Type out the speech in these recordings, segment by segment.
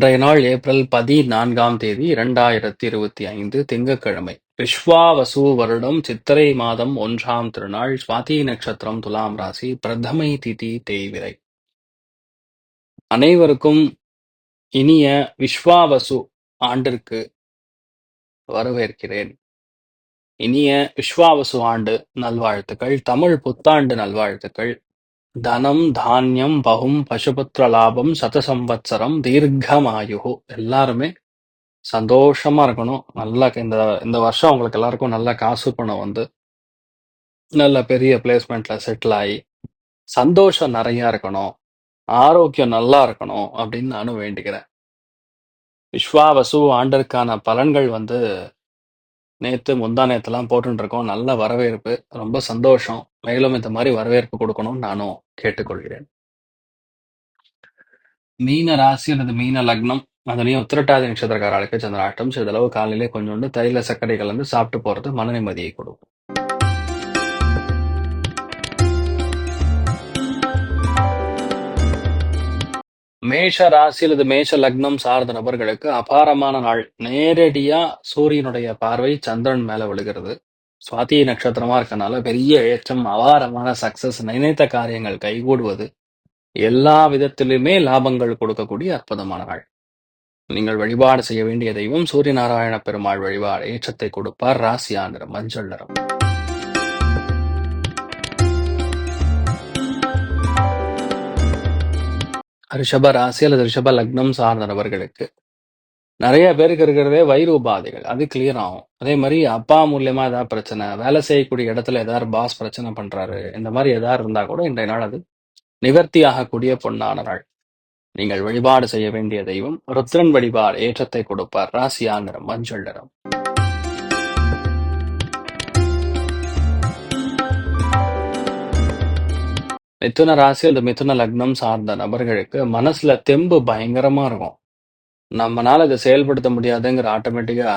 இன்றைய நாள் ஏப்ரல் பதினான்காம் தேதி இரண்டாயிரத்தி இருபத்தி ஐந்து திங்கட்கிழமை. விஸ்வாவசு வருடம் சித்திரை மாதம் ஒன்றாம் திருநாள் சுவாதி நட்சத்திரம் துலாம் ராசி பிரதமை திதி தேய்விரை. அனைவருக்கும் இனிய விஸ்வாவசு ஆண்டிற்கு வரவேற்கிறேன். இனிய விஸ்வாவசு ஆண்டு நல்வாழ்த்துக்கள் தமிழ் புத்தாண்டு நல்வாழ்த்துக்கள். தனம் தானியம் பகும் பசுபுத்திர லாபம் சதசம்பத்சரம் தீர்க்கமாயு எல்லாருமே சந்தோஷமா இருக்கணும். நல்லா இந்த இந்த வருஷம் உங்களுக்கு எல்லாருக்கும் நல்ல காசு பணம் வந்து நல்ல பெரிய பிளேஸ்மெண்ட்ல செட்டில் ஆகி சந்தோஷம் நிறைய இருக்கணும். ஆரோக்கியம் நல்லா இருக்கணும் அப்படின்னு நானும் வேண்டிக்கிறேன். விஸ்வாவசு ஆண்டிற்கான பலன்கள் வந்து நேத்து முந்தா நேற்றுலாம் போட்டுருக்கோம் இருக்கோம் நல்ல வரவேற்பு ரொம்ப சந்தோஷம். மேலும் இந்த மாதிரி வரவேற்பு கொடுக்கணும்னு நானும் கேட்டுக்கொள்கிறேன். மீன ராசி அல்லது மீன லக்னம் அதுலேயும் உத்திரட்டாதி நட்சத்திரக்காரர்களுக்கு சந்திராட்டம் சிறிதளவு காலையிலே கொஞ்சோண்டு தைல சர்க்கரை கலந்து சாப்பிட்டு போறது மன நிம்மதியை கொடுக்கும். மேஷ ராசி அல்லது மேஷ லக்னம் சார்ந்த நபர்களுக்கு அபாரமான நாள். நேரடியா சூரியனுடைய பார்வை சந்திரன் மேல விழுகிறது. சுவாதி நட்சத்திரமா இருக்கனால பெரிய ஏற்றம் அபாரமான சக்சஸ் நினைத்த காரியங்கள் கைகூடுவது. எல்லா விதத்திலுமே லாபங்கள் கொடுக்கக்கூடிய அற்புதமான நாள். நீங்கள் வழிபாடு செய்ய வேண்டிய தெய்வம் சூரிய நாராயண பெருமாள் வழிபாடு ஏற்றத்தை கொடுப்பார். ராசியா நிறம் மஞ்சள் நிறம். ரிஷப ராசி அல்லது ரிஷப லக்னம் சார்ந்த நபர்களுக்கு நிறைய பேருக்கு இருக்கிறதே வயிறு உபாதைகள். அது கிளியர் ஆகும். அதே மாதிரி அப்பா மூலியமா ஏதாவது பிரச்சனை வேலை செய்யக்கூடிய இடத்துல ஏதாவது பாஸ் பிரச்சனை பண்றாரு இந்த மாதிரி ஏதாவது இருந்தா கூட இன்றைய நாள் அது நிவர்த்தி ஆகக்கூடிய பொன்னான நாள். நீங்கள் வழிபாடு செய்ய வேண்டிய தெய்வம் ருத்ரன் வழிபாடு ஏற்றத்தை கொடுப்பார். ராசியா நிறம் மஞ்சள் நிறம். மிதுன ராசி அல்லது மிதுன லக்னம் சார்ந்த நபர்களுக்கு மனசுல தெம்பு பயங்கரமா இருக்கும். நம்மனால இதை செயல்படுத்த முடியாதுங்கிற ஆட்டோமேட்டிக்கா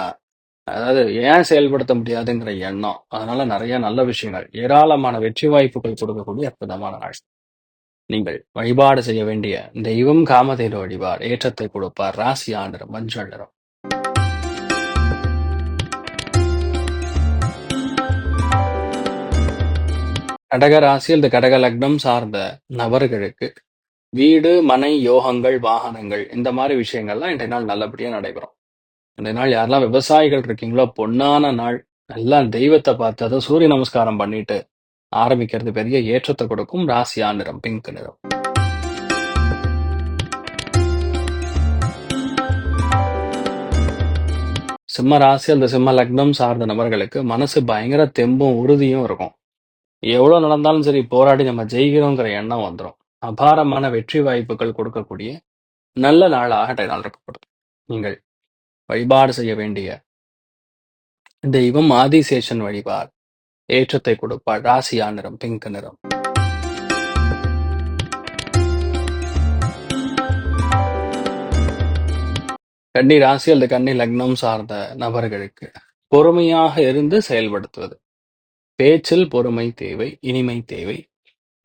அதாவது ஏன் செயல்படுத்த முடியாதுங்கிற எண்ணம். அதனால நிறைய நல்ல விஷயங்கள் ஏராளமான வெற்றி வாய்ப்புகள் கொடுக்கக்கூடிய அற்புதமான நாள். நீங்கள் வழிபாடு செய்ய வேண்டிய தெய்வம் காமதேனு வழிபாடு ஏற்றத்தை கொடுப்பார். ராசி ஆண்டர் மஞ்சள் நிறம் கடக ராசி அல்லது கடக லக்னம் சார்ந்த நபர்களுக்கு வீடு மனை யோகங்கள் வாகனங்கள் இந்த மாதிரி விஷயங்கள்லாம் இன்றைய நாள் நல்லபடியாக நடைபெறும். இன்றைய நாள் யாரெல்லாம் விவசாயிகள் இருக்கீங்களோ பொன்னான நாள். நல்லா தெய்வத்தை பார்த்து அதை சூரிய நமஸ்காரம் பண்ணிட்டு ஆரம்பிக்கிறது பெரிய ஏற்றத்தை கொடுக்கும் ராசியா நிறம் பிங்க் நிறம். சிம்ம ராசி அல்லது சிம்ம லக்னம் சார்ந்த நபர்களுக்கு மனசு பயங்கர தெம்பும் உறுதியும் இருக்கும். எவ்வளவு நடந்தாலும் சரி போராடி நம்ம ஜெயிக்கிறோங்கிற எண்ணம் வந்துடும் அபாரமான வெற்றி வாய்ப்புகள் கொடுக்கக்கூடிய நல்ல நாளாக இன்றைய நாள் நீங்கள் வழிபாடு செய்ய வேண்டிய தெய்வம் ஆதிசேஷன் வழிபாடு. ஏற்றத்தை கொடுப்பார் ராசியா நிறம் பிங்க் நிறம். கன்னி ராசி அல்லது கன்னி லக்னம் சார்ந்த நபர்களுக்கு பொறுமையாக இருந்து செயல்படுத்துவது. பேச்சில் பொறுமை தேவை இனிமை தேவை.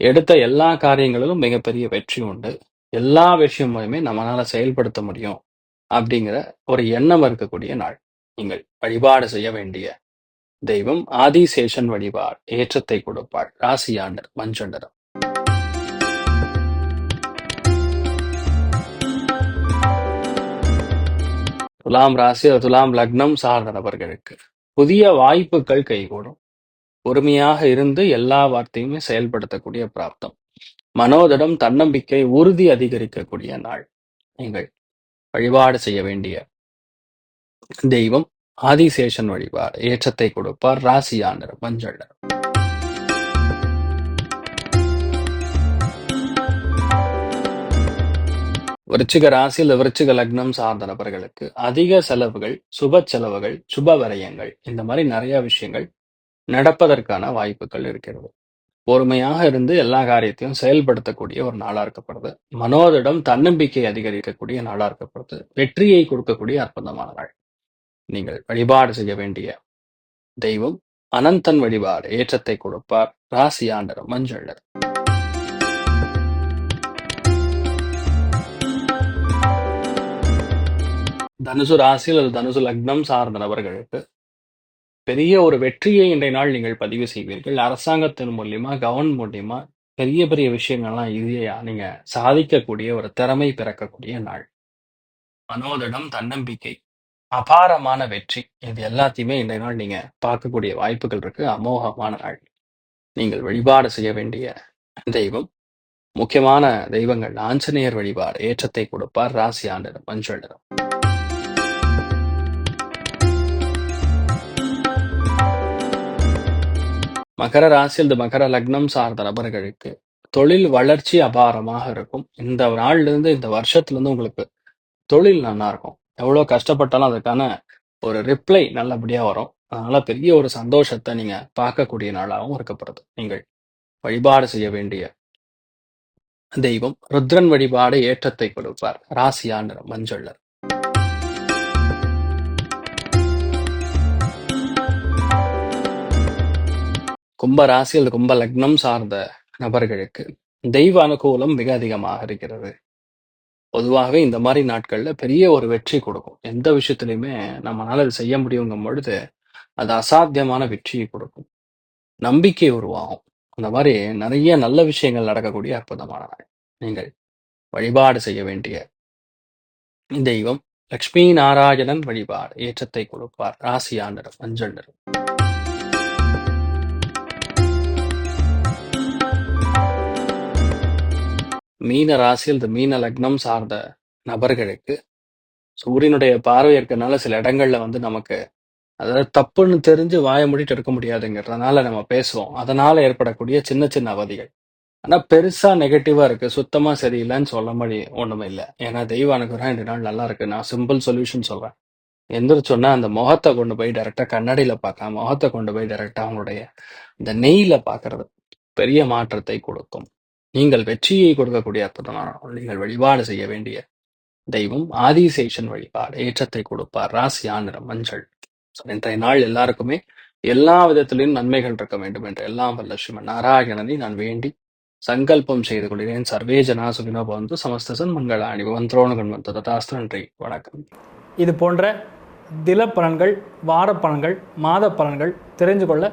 எடுத்த எல்லா காரியங்களிலும் மிகப்பெரிய வெற்றி உண்டு. எல்லா விஷயமுமே நம்மளால செயல்படுத்த முடியும் அப்படிங்கிற ஒரு எண்ணம் இருக்கக்கூடிய நாள். நீங்கள் வழிபாடு செய்ய வேண்டிய தெய்வம் ஆதிசேஷன் வழிபாடு ஏற்றத்தை கொடுப்பாள் ராசியாண்டர் மஞ்சண்டரம். துலாம் ராசி துலாம் லக்னம் சார்ந்த நபர்களுக்கு புதிய வாய்ப்புகள் கைகூடும். பொறுமையாக இருந்து எல்லா வார்த்தையுமே செயல்படுத்தக்கூடிய பிராப்தம். மனோதிடம் தன்னம்பிக்கை உறுதி அதிகரிக்கக்கூடிய நாள். நீங்கள் வழிபாடு செய்ய வேண்டிய தெய்வம் ஆதிசேஷன் வழிபாடு ஏற்றத்தை கொடுப்பார் ராசியாண்டர் மஞ்சள் விருச்சிக ராசியில் விருச்சிக லக்னம் சார்ந்த நபர்களுக்கு அதிக செலவுகள் சுப செலவுகள் சுப விரயங்கள் இந்த மாதிரி நிறைய விஷயங்கள் நடப்பதற்கான வாய்ப்புகள் இருக்கிறது. பொறுமையாக இருந்து எல்லா காரியத்தையும் செயல்படுத்தக்கூடிய ஒரு நாளா இருக்கப்படுது. மனோதிடம் தன்னம்பிக்கை அதிகரிக்கக்கூடிய நாளா இருக்கப்படுது. வெற்றியை கொடுக்கக்கூடிய அற்புதமான நாள். நீங்கள் வழிபாடு செய்ய வேண்டிய தெய்வம் அனந்தன் வழிபாடு. ஏற்றத்தை கொடுப்பார். ராசியாண்டர் மஞ்சள் தனுசு ராசியில் அல்லது தனுசு லக்னம் சார்ந்த நபர்களுக்கு பெரிய ஒரு வெற்றியை இன்றைய நாள் நீங்கள் பதிவு செய்வீர்கள். அரசாங்கத்தின் மூலியமா கவர்மெண்ட் மூலியமா பெரிய பெரிய விஷயங்கள்லாம் ஈஸியா நீங்க சாதிக்கக்கூடிய ஒரு திறமை பிறக்கக்கூடிய நாள். மனோதிடம் தன்னம்பிக்கை அபாரமான வெற்றி இது எல்லாத்தையுமே இன்றைய நாள் நீங்க பார்க்கக்கூடிய வாய்ப்புகள் இருக்கு. அமோகமான நாள். நீங்கள் வழிபாடு செய்ய வேண்டிய தெய்வம். முக்கியமான தெய்வங்கள் ஆஞ்சநேயர் வழிபாடு ஏற்றத்தை கொடுப்பார். ராசி ஆண்டிடம் மஞ்சள் நிறம். மகர ராசி அல்லது மகர லக்னம் சார்ந்த நபர்களுக்கு தொழில் வளர்ச்சி அபாரமாக இருக்கும். இந்த நாள்ல இருந்து இந்த வருஷத்துல இருந்து உங்களுக்கு தொழில் நல்லா இருக்கும். எவ்வளவு கஷ்டப்பட்டாலும் அதுக்கான ஒரு ரிப்ளை நல்லபடியா வரும். அதனால பெரிய ஒரு சந்தோஷத்தை நீங்க பார்க்கக்கூடிய நாளாகவும் இருக்கப்படுது நீங்கள் வழிபாடு செய்ய வேண்டிய தெய்வம் ருத்ரன் வழிபாடு ஏற்றத்தை கொடுப்பார். ராசியாண்டர் மஞ்சள்ளர் கும்ப ராசி அல்லது கும்ப லக்னம் சார்ந்த நபர்களுக்கு தெய்வ அனுகூலம் மிக அதிகமாக இருக்கிறது. பொதுவாகவே இந்த மாதிரி நாட்கள்ல பெரிய ஒரு வெற்றி கொடுக்கும். எந்த விஷயத்துலையுமே நம்மளால அது செய்ய முடியுங்கும் பொழுது அது அசாத்தியமான வெற்றியை கொடுக்கும். நம்பிக்கை உருவாகும். அந்த மாதிரி நிறைய நல்ல விஷயங்கள் நடக்கக்கூடிய அற்புதமான நாள் நீங்கள் வழிபாடு செய்ய வேண்டிய தெய்வம் லக்ஷ்மி நாராயணன் வழிபாடு ஏற்றத்தை கொடுப்பார். ராசியாண்டர் மஞ்சள் நிறம். மீன ராசி அல்லது மீன லக்னம் சார்ந்த நபர்களுக்கு சூரியனுடைய பார்வை இருக்கிறதுனால சில இடங்கள்ல வந்து நமக்கு அதாவது தப்புன்னு தெரிஞ்சு வாய மூடிட்டு இருக்க முடியாதுங்கிறதுனால நம்ம பேசுவோம். அதனால ஏற்படக்கூடிய சின்ன சின்ன அவதிகள். ஆனா பெருசா நெகட்டிவா இருக்கு. சுத்தமா சரியில்லைன்னு சொல்ல மாதிரி ஒண்ணுமே இல்லை ஏன்னா தெய்வ அனுகிரகம் ரெண்டு நாள் நல்லா இருக்கு. நான் சிம்பிள் சொல்யூஷன் சொல்றேன். எந்திரிச்சோன்னா அந்த முகத்தை கொண்டு போய் டைரக்டா கண்ணாடியில பார்க்காம முகத்தை கொண்டு போய் டைரக்டா அவங்களுடைய இந்த நெய்ல பாக்குறது பெரிய மாற்றத்தை கொடுக்கும். நீங்கள் வெற்றியை கொடுக்கக்கூடிய அற்புதமான நீங்கள் வழிபாடு செய்ய வேண்டிய தெய்வம் ஆதிசேஷன் வழிபாடு ஏற்றத்தை கொடுப்பார். ராசி ஆனிரம் மஞ்சள். So, இன்றைய நாள் எல்லாருக்குமே எல்லா விதத்திலும் நன்மைகள் இருக்க வேண்டும் என்று எல்லாம் வல்ல ஸ்ரீமன் நாராயணனை நான் வேண்டி சங்கல்பம் செய்து கொள்கிறேன். சர்வே ஜனா சுகினோ பவந்து சமஸ்தசன் மங்களாணி வந்தோணுகன் வந்து ததாஸ்து நன்றி. வணக்கம். இது போன்ற தில பலன்கள் வார பலன்கள் மாத பலன்கள் தெரிஞ்சு கொள்ள